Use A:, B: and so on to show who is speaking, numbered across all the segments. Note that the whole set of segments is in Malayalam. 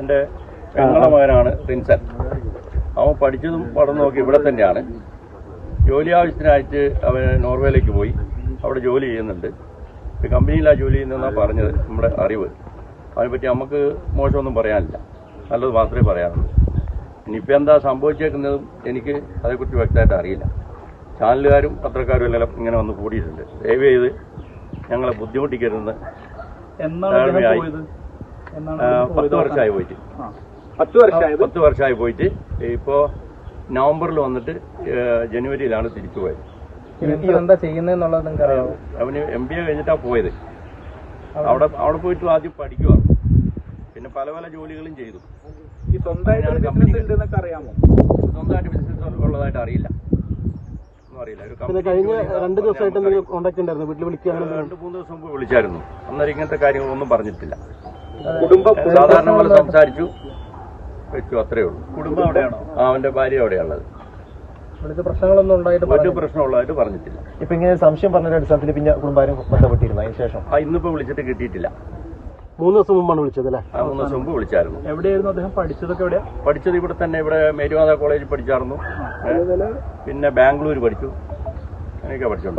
A: എന്റെ പെങ്ങളെ മകനാണ് റിൻസൻ അവൻ പഠിച്ചതും പഠനം നോക്കി ഇവിടെ തന്നെയാണ്. ജോലി ആവശ്യത്തിനായിട്ട് അവൻ നോർവേയിലേക്ക് പോയി. അവിടെ ജോലി ചെയ്യുന്നുണ്ട്. കമ്പനിയിലാണ് ജോലി ചെയ്യുന്നതെന്നാണ് പറഞ്ഞത് നമ്മുടെ അറിവ്. അതിനെപ്പറ്റി നമുക്ക് മോശമൊന്നും പറയാനില്ല. നല്ലത് മാത്രമേ പറയാറുള്ളൂ ഇനിയിപ്പോൾ എന്താ സംഭവിച്ചേക്കുന്നതും എനിക്ക് അതേക്കുറിച്ച് വ്യക്തമായിട്ട് അറിയില്ല. ചാനലുകാരും പത്രക്കാരും എല്ലാം ഇങ്ങനെ വന്ന് കൂടിയിട്ടുണ്ട്. ദയവ് ചെയ്ത് ഞങ്ങളെ ബുദ്ധിമുട്ടിക്കരുതെന്ന്
B: എന്നാണ്
A: പത്ത്? വർഷമായി പോയിട്ട്.
B: പത്ത് വർഷമായി
A: പത്ത് വർഷമായി പോയിട്ട് ഇപ്പോ നവംബറിൽ വന്നിട്ട് ജനുവരിയിലാണ് തിരിച്ചു പോയത്.
C: എന്താ അറിയാമോ
A: അവന് എം ബി എ കഴിഞ്ഞിട്ടാണ് പോയത്. അവിടെ അവിടെ പോയിട്ട് ആദ്യം പഠിക്കുവാണ്. പിന്നെ പല പല ജോലികളും ചെയ്തു.
B: ഈ സ്വന്തമായിട്ട് ബിസിനസ് ഉണ്ട് എന്നൊക്കെ അറിയാമോ?
A: സ്വന്തമായിട്ട് ബിസിനസ് ഉള്ളതായിട്ട് അറിയില്ല ഒന്നും അറിയില്ല ഒരു
D: പിന്നെ കഴിഞ്ഞ രണ്ട് ദിവസമായിട്ട്. എന്തെങ്കിലും കോണ്ടാക്ട് ഉണ്ടായിരുന്നു? വീട്ടിൽ വിളിക്കുക
A: രണ്ട് മൂന്ന് ദിവസം മുമ്പ് വിളിച്ചായിരുന്നു. അന്നേരം ഇങ്ങനത്തെ കാര്യങ്ങളൊന്നും പറഞ്ഞിട്ടില്ല.
B: കുടുംബം
A: സാധാരണ പോലെ സംസാരിച്ചു. വെച്ചു അത്രേ ഉള്ളൂ.
B: കുടുംബം അവിടെയാണോ?
A: ആ അവന്റെ ഭാര്യ അവിടെയുള്ളത്
C: ഇവിടുത്തെ പ്രശ്നങ്ങളൊന്നും ഉണ്ടായിട്ട്
A: മറ്റു
C: പറഞ്ഞില്ല.
A: പ്രശ്നമുള്ളതായിട്ട് പറഞ്ഞിട്ടില്ല.
E: ഇപ്പൊ ഇങ്ങനെ സംശയം പറഞ്ഞ അടിസ്ഥാനത്തിൽ പിന്നെ കുടുംബാരും ബന്ധപ്പെട്ടിരുന്നു. അതിന് ശേഷം.
A: ആ ഇന്നിപ്പോ വിളിച്ചിട്ട് കിട്ടിയിട്ടില്ല.
D: മൂന്ന് ദിവസം മുമ്പാണ് വിളിച്ചത് അല്ലേ?
A: ആ മൂന്ന് ദിവസം മുമ്പ് വിളിച്ചായിരുന്നു.
B: എവിടെയായിരുന്നു അദ്ദേഹം പഠിച്ചതൊക്കെ എവിടെയാ?
A: പഠിച്ചത് ഇവിടെ തന്നെ. ഇവിടെ മേരുമാത കോളേജിൽ പഠിച്ചായിരുന്നു. പിന്നെ ബാംഗ്ലൂർ പഠിച്ചു.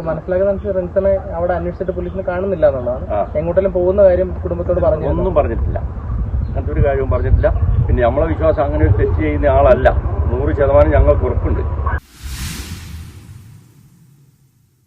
C: മനസ്സിലാക്കുന്ന റിൻസനെ അവിടെ അന്വേഷിച്ചിട്ട് പോലീസിന് കാണുന്നില്ല എന്നുള്ളതാണ്. എങ്ങോട്ടെങ്കിലും പോകുന്ന കാര്യം കുടുംബത്തോട് പറഞ്ഞു
A: ഒന്നും പറഞ്ഞിട്ടില്ല. അങ്ങനത്തെ ഒരു കാര്യവും പറഞ്ഞിട്ടില്ല. പിന്നെ നമ്മളെ വിശ്വാസം അങ്ങനെ ഒരു തെറ്റ് ചെയ്യുന്ന ആളല്ല. നൂറ് ശതമാനം ഞങ്ങൾക്ക് ഉറപ്പുണ്ട്.